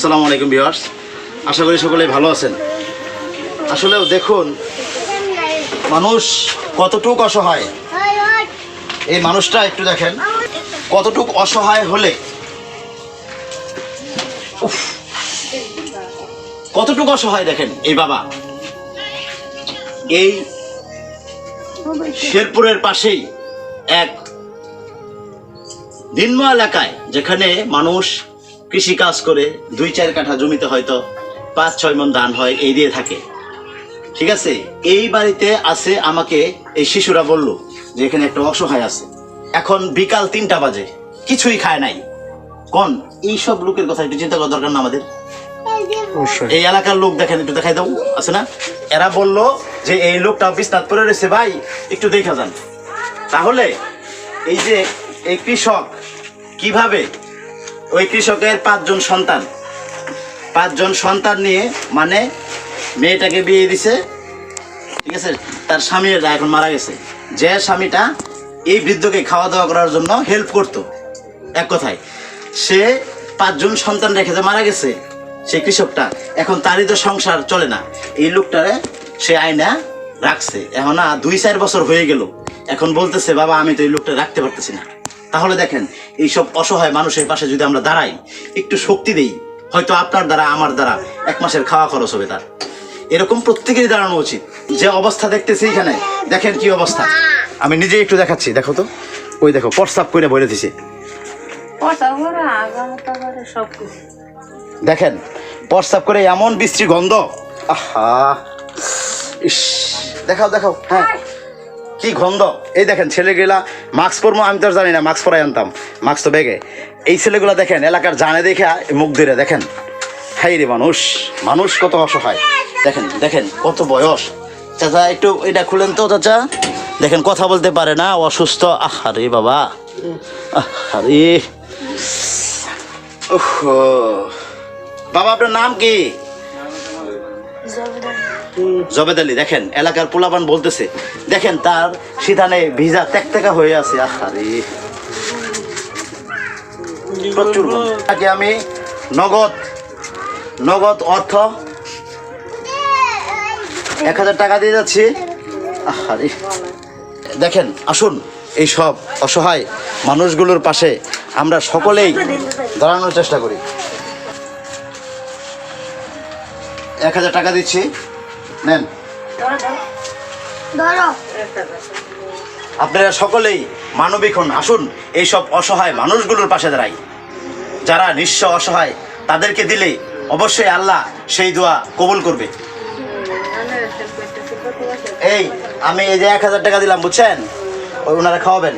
আসসালামু আলাইকুম ভিউয়ার্স। আশা করি সকলেই ভালো আছেন। আসলেও দেখুন, মানুষ কতটুক অসহায়? এই মানুষটা একটু দেখেন, কতটুক অসহায় হলে? কতটুক অসহায় দেখেন, এই বাবা। এই শেরপুরের পাশেই এক নিম্ন এলাকায়, যেখানে মানুষ কৃষি কাজ করে দুই চার কাঠা জমিতে হয়তো পাঁচ ছয় মন ধান হয় এই দিয়ে থাকে। ঠিক আছে? এই বাড়িতে আছে আমাকে এই শিশুরা বলল যে এখানে একটা অসহায় আছে। এখন বিকাল তিনটা বাজে কিছুই খায় নাই। কোন এইসব লোকের কথা একটু চিন্তা করা দরকার না আমাদের? এই এলাকার লোক দেখেন একটু দেখাই দাও আছে না? এরা বলল যে এই লোকটা বিস্তার করে রয়েছে ভাই একটু দেখা যান। তাহলে এই যে এই কৃষক কীভাবে ওই কৃষকের পাঁচজন সন্তান। পাঁচজন সন্তান নিয়ে মানে মেয়েটাকে বিয়ে দিছে, ঠিক আছে? তার স্বামীরা এখন মারা গেছে। যে স্বামীটা এই বৃদ্ধকে খাওয়া দাওয়া করার জন্য হেল্প করতো, এক কথায়। সে পাঁচজন সন্তান রেখে যে মারা গেছে, সে কৃষকটা, এখন তারই তো সংসার চলে না। এই লোকটারে সে আয়না রাখছে। এখন দুই চার বছর হয়ে গেল। এখন বলতেছে, বাবা, আমি তো এই লোকটা রাখতে পারতেছি না। তাহলে দেখেন এইসব অসহায় মানুষের পাশে যদি আমরা দাঁড়াই একটু শক্তি দেই হয়তো আপনার দ্বারা আমার দ্বারা এক মাসের খাওয়া খরচ হবে তার। এরকম প্রত্যেকেরই দাঁড়ানো উচিত। যে অবস্থা দেখতেছি এখানে দেখেন কি অবস্থা। আমি নিজে একটু দেখাচ্ছি দেখো তো। ওই দেখো প্রস্তাব করে বলে দিছে। দেখেন প্রস্তাব করে এমন বিশ্রী গন্ধ। আহা ইস দেখাও দেখাও হ্যাঁ। কি গন্ধ? এই দেখেন, ছেলেগুলা মাস্ক পরবো আমি তো জানি না মাস্ক পরাই আনতাম। মাস্ক তো বেগে এই ছেলেগুলা দেখেন, এলাকার জানে দেখে মুখ ধরে দেখেন। হাই রে মানুষ মানুষ কত অসহায়। দেখেন দেখেন, কত বয়স। চাচা, একটু এটা খুলেন তো, চাচা। দেখেন, কথা বলতে পারে না, অসুস্থ। আহারে বাবা। আহারে। বাবা, আপনার নাম কি? জবেদ আলী, দেখেন, এলাকার পোলাপান বলতেছে। দেখেন, তার সিধানে ভিজা ত্যাকা হয়ে আছে। আহারে। প্রচুর। তাকে আমি নগদ নগদ অর্থ এক হাজার টাকা দিয়ে যাচ্ছি। আহারে। দেখেন, আসুন, এই সব অসহায় মানুষগুলোর পাশে আমরা সকলেই দাঁড়ানোর চেষ্টা করি। এক হাজার টাকা দিচ্ছি। নেন। আপনারা সকলেই মানবিক হন আসুন এইসব অসহায় মানুষগুলোর পাশে দাঁড়াই। যারা নিঃস্ব অসহায় তাদেরকে দিলে অবশ্যই আল্লাহ সেই দোয়া কবুল করবে। এই আমি এই যে এক হাজার টাকা দিলাম বুঝছেন? ওনারা খাওয়াবেন।